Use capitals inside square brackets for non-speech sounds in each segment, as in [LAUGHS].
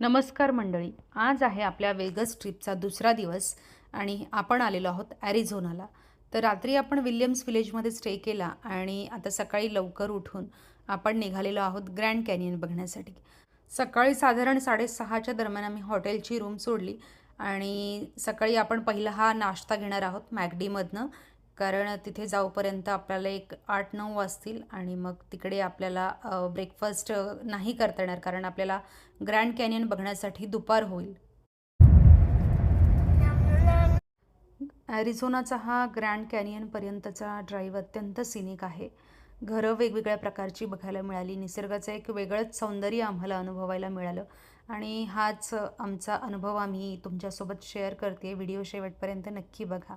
नमस्कार मंडळी आज आहे आपल्या वेगस ट्रिपचा दुसरा दिवस आणि आपण आलेलो आहोत ॲरिझोनाला तर रात्री आपण विल्यम्स विलेजमध्ये स्टे केला आणि आता सकाळी लवकर उठून आपण निघालेलो आहोत ग्रँड कॅनियन बघण्यासाठी. सकाळी साधारण साडेसहाच्या दरम्यान आम्ही हॉटेलची रूम सोडली आणि सकाळी आपण पहिला हा नाश्ता घेणार आहोत मॅगडीमधनं कारण तिथे जाऊपर्यंत आपल्याला एक आठ नऊ वाजतील आणि मग तिकडे आपल्याला ब्रेकफास्ट नाही करता येणार कारण आपल्याला ग्रँड कॅनियन बघण्यासाठी दुपार होईल. ॲरिझोनाचा हा ग्रँड कॅनियनपर्यंतचा ड्राईव्ह अत्यंत सिनिक आहे. घरं वेगवेगळ्या प्रकारची बघायला मिळाली. निसर्गाचं एक वेगळंच सौंदर्य आम्हाला अनुभवायला मिळालं. आणि हाच आमचा अनुभव आम्ही तुमच्यासोबत शेअर करते. व्हिडिओ शेवटपर्यंत नक्की बघा.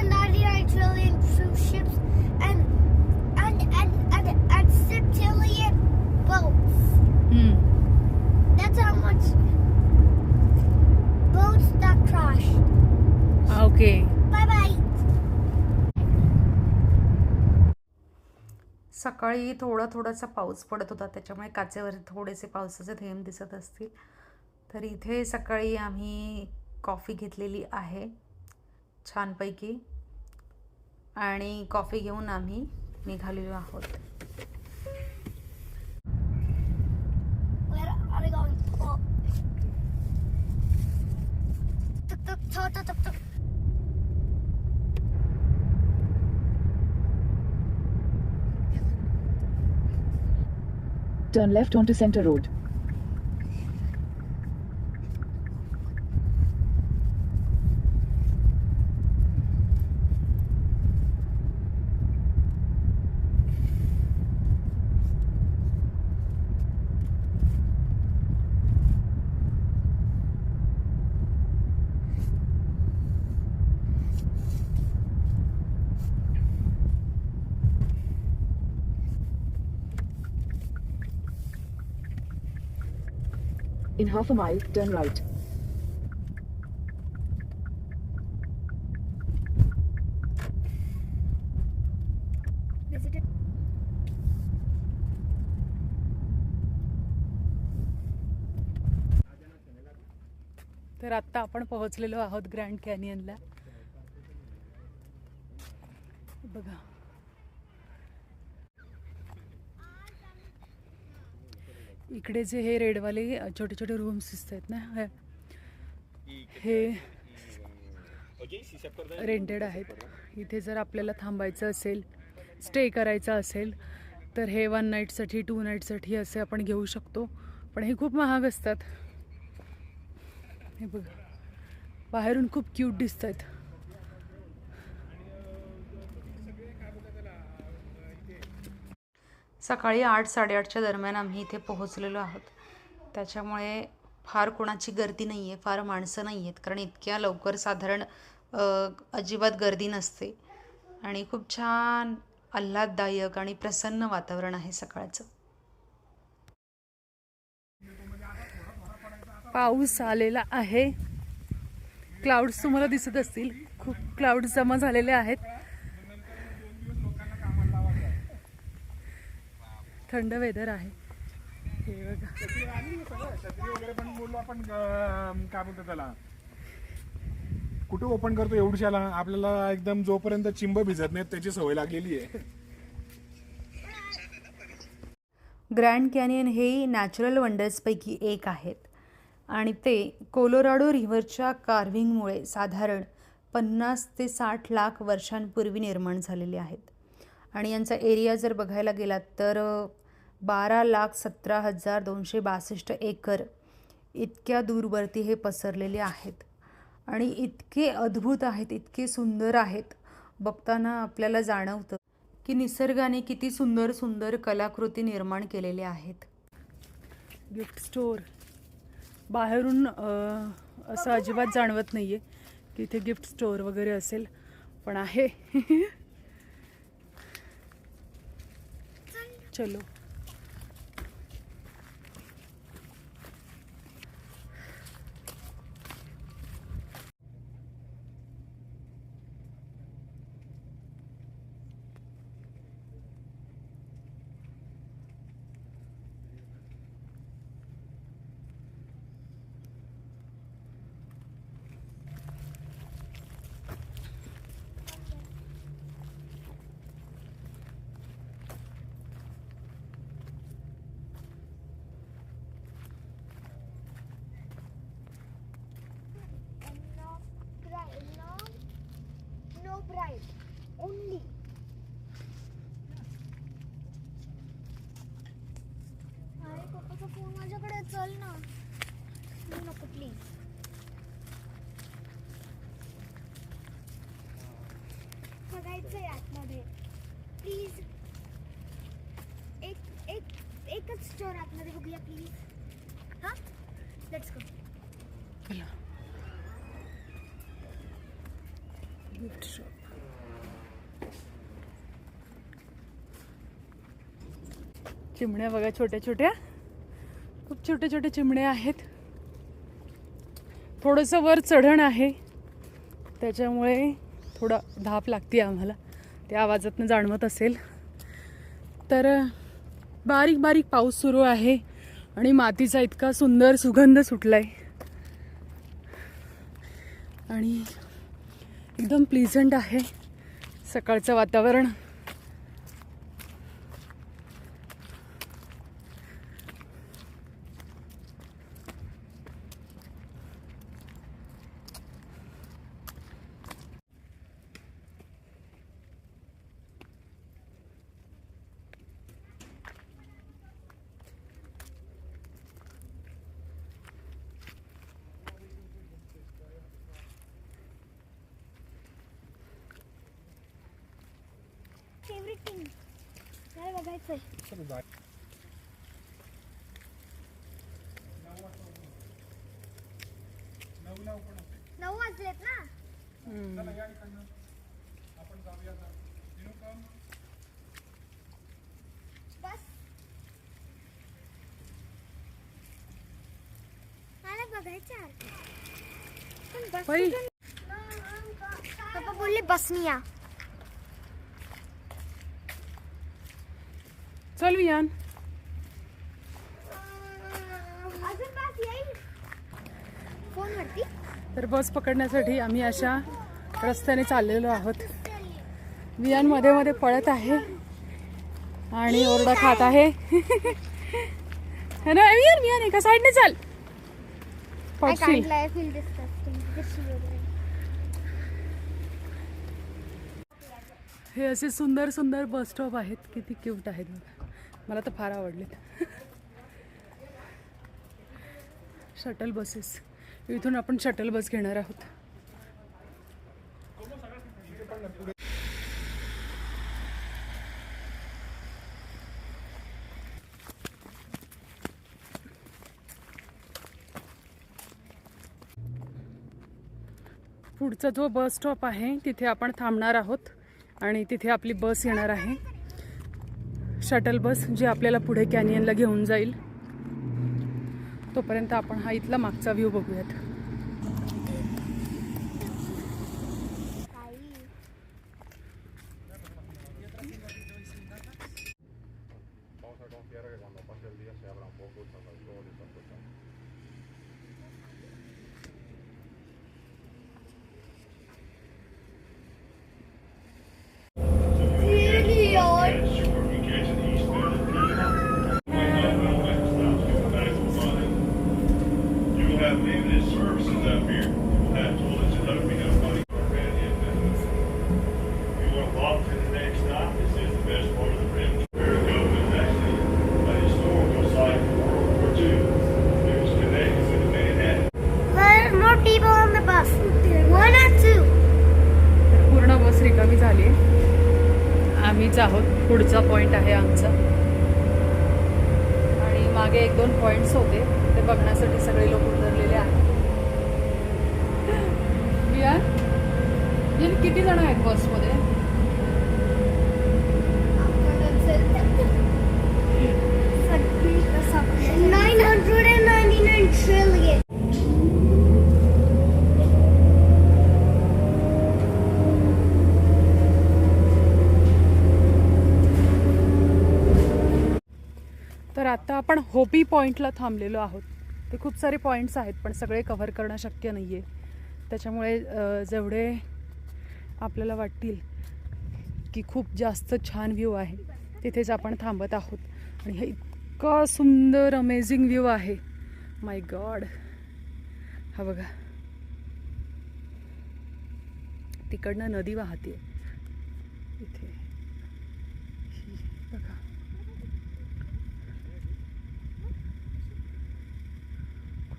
सकाळी थोडा थोडासा पाऊस पडत होता त्याच्यामुळे काचेवर थोडेसे पावसाचे थेंब दिसत असतील. तर इथे सकाळी आम्ही कॉफी घेतलेली आहे छानपैकी. आणि कॉफी घेऊन आम्ही निघालेलो आहोत. Where are Turn left onto Center Road. In half a mile, turn right. तर आत्ता आपण पोहोचलेलो आहोत ग्रँड कॅनियनला. बघा. इकडे जे हे रेडवाले छोटे छोटे रूम्स दिसत आहेत ना हे- हे रेंटेड आहेत. इथे जर आपल्याला थांबायचं असेल स्टे करायचा असेल तर हे वन नाईटसाठी टू नाईटसाठी असे आपण घेऊ शकतो. पण हे खूप महाग असतात. हे बघा. बाहेरून खूप क्यूट दिसत आहेत सकाळी आठ साडेआठच्या दरम्यान आम्ही इथे पोहोचलेलो आहोत. त्याच्यामुळे फार कोणाची गर्दी नाही आहे फार माणसं नाही आहेत कारण इतक्या लवकर साधारण अजिबात गर्दी नसते. आणि खूप छान आल्हाददायक आणि प्रसन्न वातावरण आहे सकाळचं. पाऊस आलेला आहे. क्लाउड्स तुम्हाला दिसत असतील. खूप क्लाउड्स जमा झालेले आहेत. थंड वेदर आहे. हे बघा. छत्री वगैरे पण बोललो आपण अं, काय बोलतो त्याला कुठे ओपन करतो एवढशाला? आपल्याला एकदम जोपर्यंत चिंब भिजत नाहीत त्याची सवय लागलेली आहे. ग्रँड कॅनियन हे नॅचरल वंडर्सपैकी एक आहेत. आणि ते कोलोराडो रिव्हरच्या कार्व्हिंगमुळे साधारण पन्नास ते साठ लाख वर्षांपूर्वी निर्माण झालेले आहेत. आणि यांचा एरिया जर बघायला गेलात तर बारा लाख सतरा हजार दोनशे बासष्ट एकर इतक्या दूरवरती हे पसरलेले आहेत. आणि इतके अद्भुत आहेत इतके सुंदर आहेत बघताना आपल्याला जाणवतं की निसर्गाने किती सुंदर सुंदर कलाकृती निर्माण केलेल्या आहेत. Gift store. बाहेरून असं अजिबात जाणवत नाही आहे की इथे गिफ्ट स्टोअर वगैरे असेल पण आहे. [LAUGHS] चलो. फोन माझ्याकडे चल ना. मी नको प्लीज बघायचंय आतमध्ये. प्लीज एक एक एकच स्टोर आतमध्ये बघूया प्लीज हां? लेट्स गो गिफ्ट शॉप चिमण्या बघा छोट्या छोट्या. खूप छोटे छोटे चिमणे आहेत. थोडंसं वर चढण आहे. त्याच्यामुळे थोडा धाप लागते आम्हाला. त्या आवाजातनं जाणवत असेल. तर बारीक बारीक पाऊस सुरू आहे आणि मातीचा इतका सुंदर सुगंध सुटला आहे आणि एकदम प्लिझंट आहे सकाळचं वातावरण. फेवरेट थिंग मला बघायचंय नऊ वाजलेत ना? बस. मला बघायचं पण बस पप्पा बोलले बसनी या. चल वियान तर बस पकडण्यासाठी आम्ही अशा रस्त्याने चाललेलो आहोत. वियानमध्ये मध्ये पळत आहे आणि ओरडा खात आहे. ना वियान वियान एका साईडने चाल. पडशील. हे असे सुंदर सुंदर बस स्टॉप आहेत. किती क्यूट आहेत बघा. मला तर फार आवडलेत. शटल बसेस इथून आपण शटल बस घेणार आहोत. पुढचा जो बस स्टॉप आहे तिथे आपण थांबणार आहोत आणि तिथे आपली बस येणार आहे. शटल बस जी आपल्याला पुढे कॅनियनला घेऊन जाईल. तोपर्यंत आपण हा इथला मागचा व्ह्यू बघूयात आई. Really old. You will have limited services up here. You will have toilets and other, we have money for red in You want to walk to the next stop, this is the best part of the rim. Maricopa is actually a historical site from World War II. It was connected with the Manhattan. There are more people on the bus. One or two. पूर्ण बस रिकामी झाली आम्हीच आहोत पुढचा point आहे आमचा आणि मागे एक दोन पॉईंट्स होते ते बघण्यासाठी सगळे लोक उतरलेले आहेत वियान किती जण आहेत बसमध्ये Nine hundred and ninety-nine trillion. आता आपण होपी पॉईंटला थांबलेलो आहोत. ते खूप सारे पॉईंट्स आहेत पण सगळे कव्हर करणं शक्य नाही आहे त्याच्यामुळे जेवढे आपल्याला वाटतील की खूप जास्त छान व्ह्यू आहे तिथेच आपण थांबत आहोत. आणि हे इतका सुंदर अमेझिंग व्ह्यू आहे. माय गॉड हा बघा. तिकडनं नदी वाहते इथे ही बघा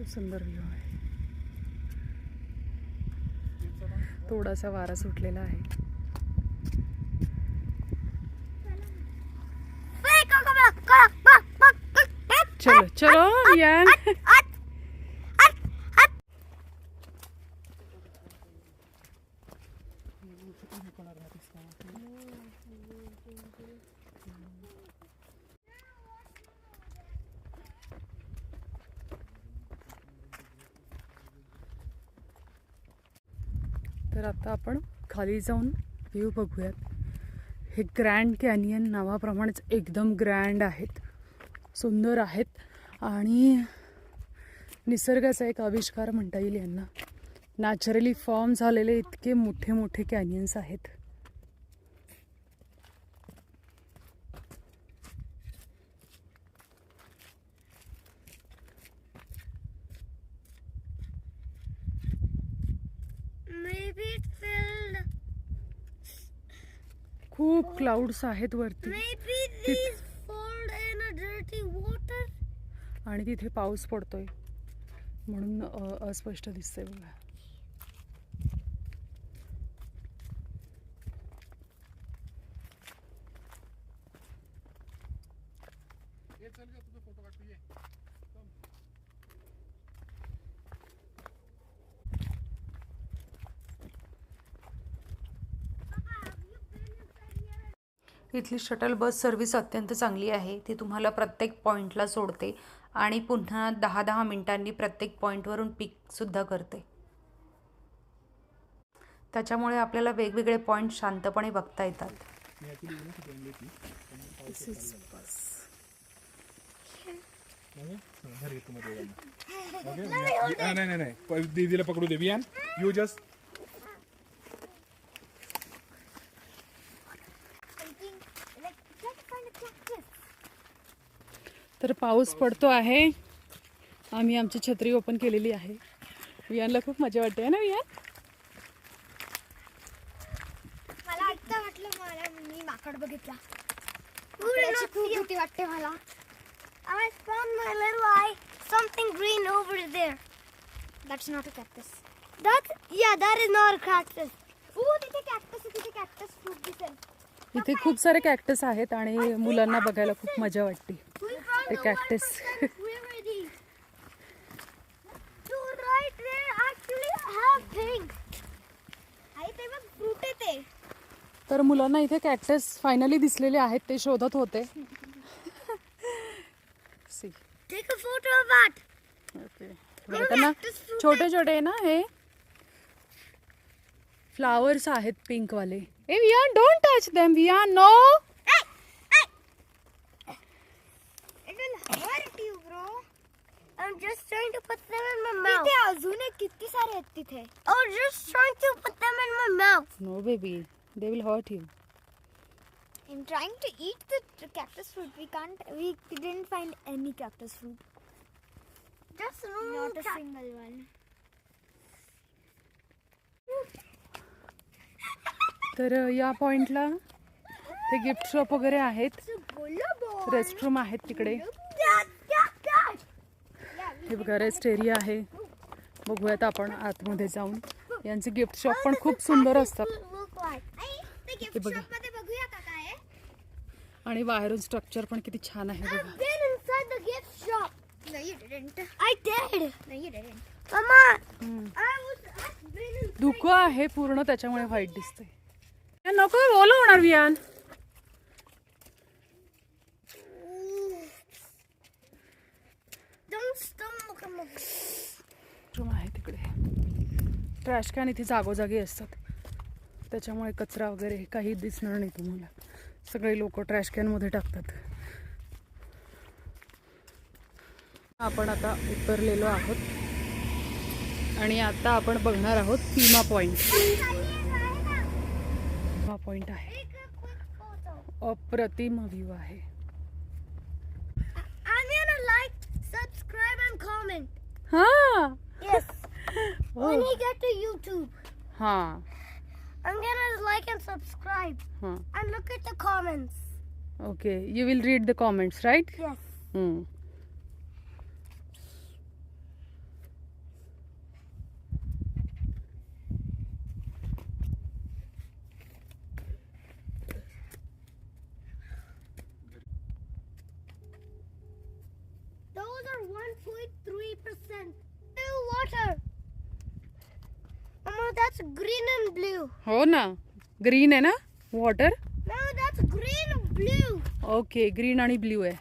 खूप सुंदर व्ह्यू आहे. थोडासा वारा सुटलेला आहे. चलो चलो यान तर आता आपण खाली जाऊन व्ह्यू बघूयात. हे ग्रँड कॅनियन नावाप्रमाणेच एकदम ग्रँड आहेत. सुंदर आहेत. आणि निसर्गाचा एक आविष्कार म्हणता येईल यांना. नॅचरली फॉर्म झालेले इतके मोठे मोठे कॅनियन्स आहेत. क्लाउड्स आहेत वरती. आणि तिथे पाऊस पडतोय. म्हणून अस्पष्ट दिसतंय बघा. इथली शटल बस सर्व्हिस अत्यंत चांगली आहे ती तुम्हाला प्रत्येक पॉईंटला सोडते आणि पुन्हा दहा दहा मिनिटांनी प्रत्येक पॉईंटवरून पिकसुद्धा करते त्याच्यामुळे आपल्याला वेगवेगळे पॉईंट शांतपणे बघता येतात ओके नाही नाही नाही प- दीदीला पकडू दे यू जस्ट तर पाऊस पडतो आहे आम्ही आमची छत्री ओपन केलेली आहे वियानला खूप मजा वाटते ना वियान मला आत्ता वाटलं मला मी माकड बघितला त्याची खूप भीती वाटते मला I found my little eye. Something green over there. That's not a cactus. That yeah, that is not a cactus. तिथे cactus आहे, तिथे cactus fruit दिसेल. इथे खूप सारे कॅक्टस आहेत आणि मुलांना बघायला खूप मजा वाटते the cactus. 1% Where are these? To right there actually have ते. तर मुलांना इथे कॅक्टस फायनली दिसलेले आहेत ते शोधत होते. ओके त्यांना छोटे छोटे ना हे फ्लावर्स आहेत पिंक वाले ए Vihaan don't touch them Vihaan no It will hurt you, bro. I'm just trying to put them in my mouth. तिथे अजून एक किती सारे आहेत तिथे. Oh, just trying to put them in my mouth. No baby they will hurt you I'm trying to eat the, cactus fruit. We can't. We didn't find any cactus fruit. Just no. Not a single one. तर अ, या पॉइंटला ते gift shop वगैरे आहेत It's a bullet ball. Restroom आहेत तिकडे हे बघा रेस्ट एरिया आहे. बघूयात आपण आतमध्ये जाऊन. यांचे गिफ्ट शॉप पण खूप सुंदर असतात. हे बघा. आणि बाहेरून स्ट्रक्चर पण किती छान आहे बघा. धुकं आहे पूर्ण त्याच्यामुळे व्हाईट दिसते नको ओलं होणार वियान आहे तिकडे. ट्रॅश कॅन इथे जागोजागी असतात. त्याच्यामुळे कचरा वगैरे काही दिसणार नाही तुम्हाला. सगळे लोक ट्रॅश कॅनमध्ये टाकतात. आपण आता उतरलेलो आहोत. आणि आता आपण बघणार आहोत पीमा पॉइंट पीमा पॉइंट आहे. अप्रतिम व्ह्यू आहे. I'm subscribe and comment. Huh? Yes. [LAUGHS] when you get to YouTube. Huh. I'm gonna like and subscribe. Huh. And look at the comments. Okay, you will read the comments, right? Yes. Hmm. Water green and blue हो ना. Green आहे ना? Water green blue okay green आणि blue आहे.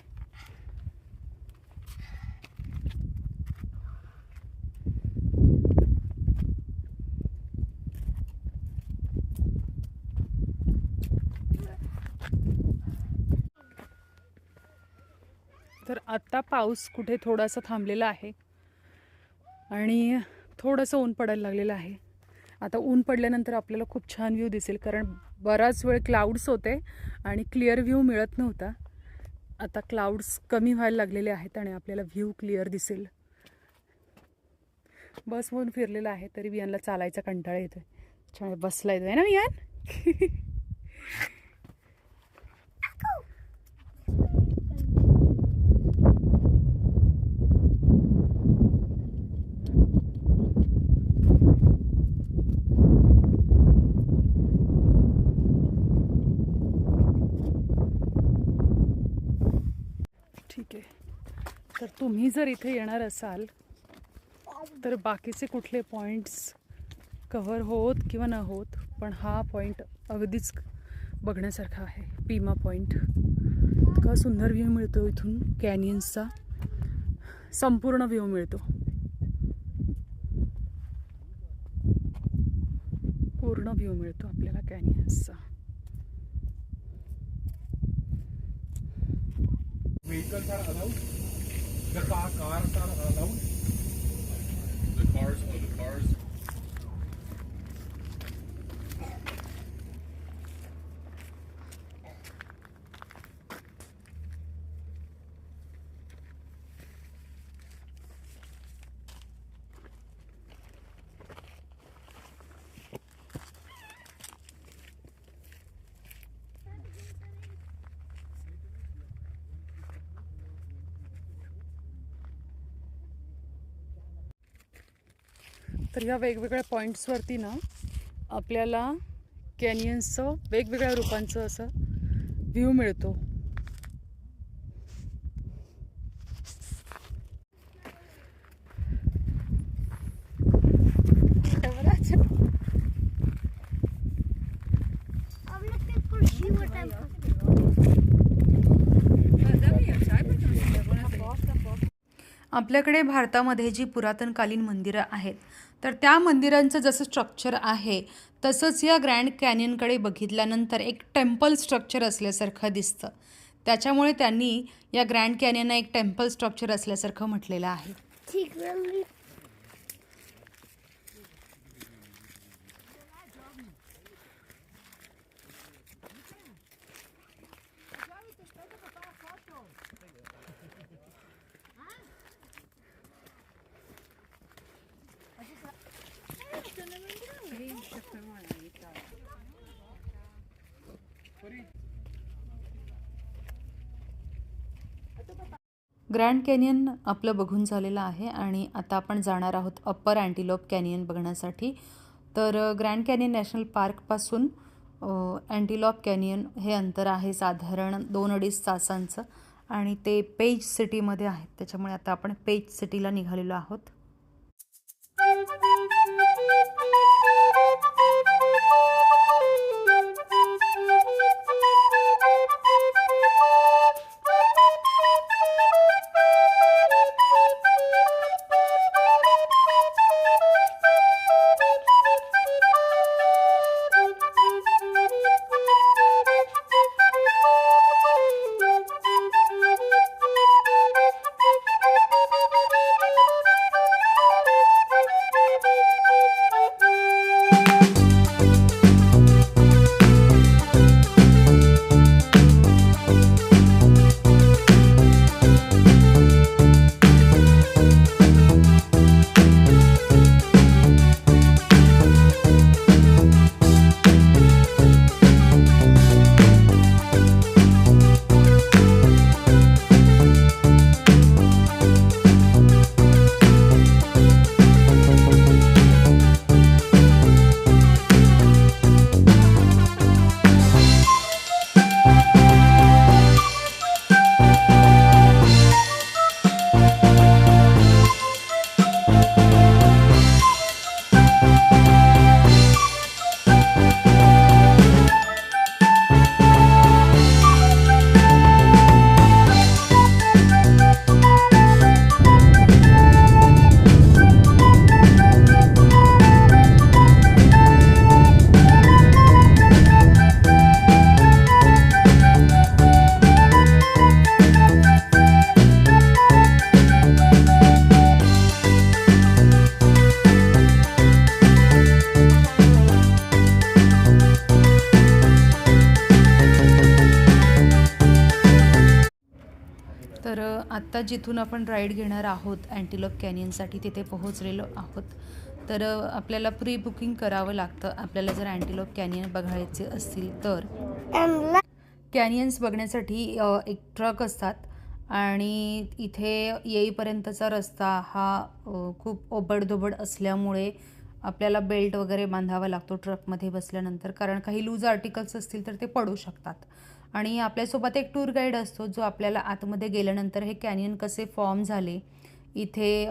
तर आत्ता पाऊस कुठे थोडासा थांबलेला आहे. आणि थोडंसं ऊन पडायला लागलेलं आहे. आता ऊन पडल्यानंतर आपल्याला खूप छान व्ह्यू दिसेल कारण बराच वेळ क्लाउड्स होते आणि क्लिअर व्ह्यू मिळत नव्हता. आता क्लाउड्स कमी व्हायला लागलेले आहेत आणि आपल्याला व्ह्यू क्लिअर दिसेल. बसमधून फिरलेलं आहे तरी वियानला चालायचा कंटाळा येतोय. छान बसला येतोय ना वियान [LAUGHS] ठीक आहे तर तुम्ही जर इथे येणार असाल तर बाकीचे कुठले पॉईंट्स कव्हर होत किंवा न होत पण हा पॉईंट अगदीच बघण्यासारखा आहे. पीमा पॉईंट इतका सुंदर व्ह्यू मिळतो इथून कॅनियन्सचा संपूर्ण व्ह्यू मिळतो. पूर्ण व्ह्यू मिळतो आपल्याला कॅनियन्सचा vehicles are allowed The cars are uh, cars, oh, the cars. तर ह्या वेगवेगळ्या पॉईंट्सवरती ना आपल्याला कॅनियन्सचं वेगवेगळ्या रूपांचं असं व्ह्यू मिळतो. आपल्याकडे भारतामध्ये जी पुरातनकालीन मंदिरं आहेत तर त्या मंदिरांचं जसं स्ट्रक्चर आहे तसंच या ग्रँड कॅनियनकडे बघितल्यानंतर एक टेम्पल स्ट्रक्चर असल्यासारखं दिसतं. त्याच्यामुळे त्यांनी या ग्रँड कॅनियनला एक टेम्पल स्ट्रक्चर असल्यासारखं म्हटलेलं आहे. ग्रँड कॅनियन आपलं बघून झालेलं आहे आणि आता आपण जाणार आहोत अप्पर अँटिलोप कॅनियन बघण्यासाठी. तर ग्रँड कॅनियन नॅशनल पार्कपासून अँटिलॉप कॅनियन हे अंतर आहे साधारण दोन अडीच तासांचं आणि ते पेज सिटीमध्ये आहेत. त्याच्यामुळे आता आपण पेज सिटीला निघालेलो आहोत. आता जिथून आपण राईड घेणार आहोत अँटिलोप कॅनियनसाठी तिथे पोहोचलेलो आहोत. तर आपल्याला प्री बुकिंग करावं लागतं. आपल्याला जर अँटिलोप कॅनियन बघायचे असतील तर. कॅनियन्स बघण्यासाठी एक ट्रक असतात. आणि इथे येईपर्यंतचा रस्ता हा खूप ओबडधोबड असल्यामुळे आपल्याला बेल्ट वगैरे बांधावा लागतो ट्रकमध्ये बसल्यानंतर. कारण काही लूज आर्टिकल्स असतील तर ते पडू शकतात. आणि आपल्यासोबत एक टूर गाईड असतो जो आपल्याला आतमध्ये गेल्यानंतर हे कॅनियन कसे फॉर्म झाले इथे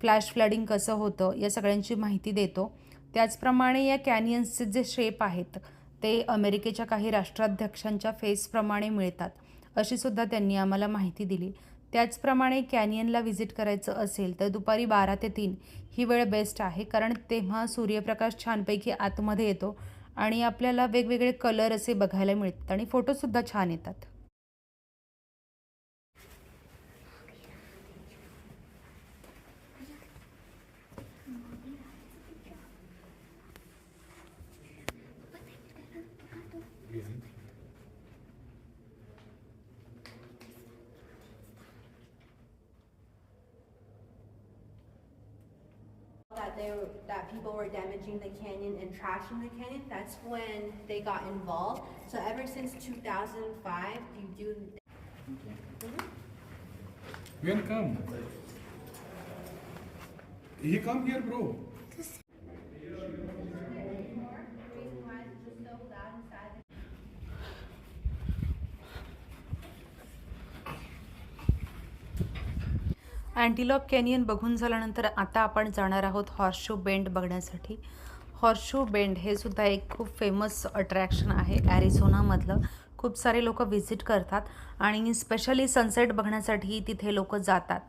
फ्लॅश फ्लडिंग कसं होतं या सगळ्यांची माहिती देतो. त्याचप्रमाणे या कॅनियन्सचे जे शेप आहेत ते अमेरिकेच्या काही राष्ट्राध्यक्षांच्या फेसप्रमाणे मिळतात अशीसुद्धा त्यांनी आम्हाला माहिती दिली. त्याचप्रमाणे कॅनियनला व्हिजिट करायचं असेल तर दुपारी बारा ते तीन ही वेळ बेस्ट आहे कारण तेव्हा सूर्यप्रकाश छानपैकी आतमध्ये येतो आणि आपल्याला वेगवेगळे कलर असे बघायला मिळतात आणि फोटोसुद्धा छान येतात. That they were, that people were damaging the canyon and trashing the canyon, that's when they got involved. So ever since two thousand five, you do mm-hmm. Welcome. He come here, bro. Antelope Canyon बघून झाल्यानंतर आता आपण जाणार आहोत Horseshoe Bend बघण्यासाठी. Horseshoe Bend हे सुद्धा एक खूप फेमस अट्रॅक्शन आहे ॲरिझोनामधलं खूप सारे लोक व्हिजिट करतात आणि स्पेशली सनसेट बघण्यासाठी तिथे लोक जातात.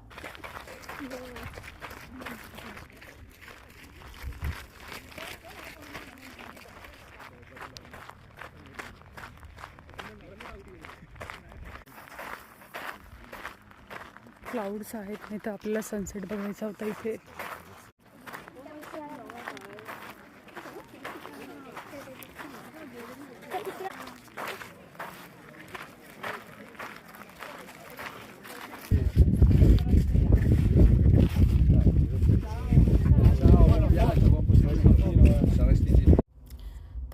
क्लाउड्स आहेत नाही तर आपल्याला सनसेट बघायचा होता इथे.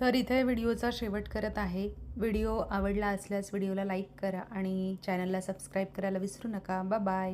तर इथे व्हिडिओचा शेवट करत आहे. व्हिडिओ आवडला असल्यास व्हिडिओला लाईक करा आणि चॅनलला सबस्क्राईब करायला विसरू नका. बाय